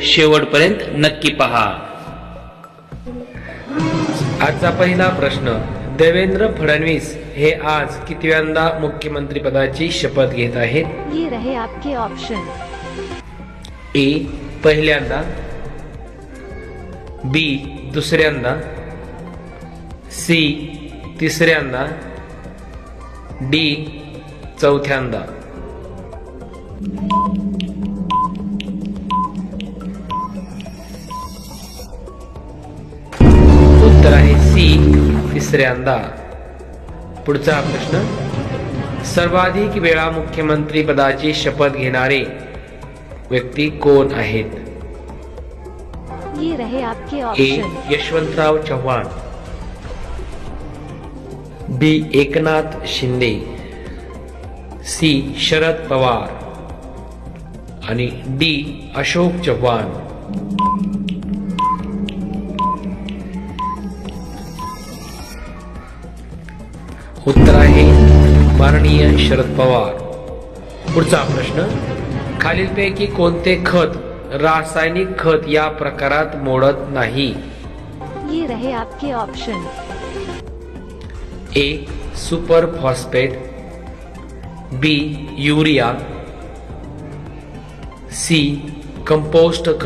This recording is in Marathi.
शेवटपर्यंत नक्की पहा. आजचा पहिला प्रश्न देवेंद्र फडणवीस हे आज कितव्यांदा मुख्यमंत्री पदाची शपथ घेत आहेत? ये रहे आपके ऑप्शन ए पहिल्यांदा. बी दुसऱ्यांदा. सी तिसऱ्यांदा. डी चौथ्यांदा. उत्तर आहे सी तिसऱ्यांदा पुढचा प्रश्न सर्वाधिक वेळा मुख्यमंत्री पदाची शपथ घेणारे व्यक्ती कोण आहेत? ये रहे आपके A option Yashwantrao Chavan. B Eknath Shinde. C Sharad Pawar. आणि डी अशोक चव्हाण. उत्तर आहे माननीय शरद पवार. पुढचा प्रश्न खालीलपैकी कोणते खत रासायनिक खत या प्रकारात मोडत नाही? ये रहे आपके option A super phosphate. B urea. C compost खत.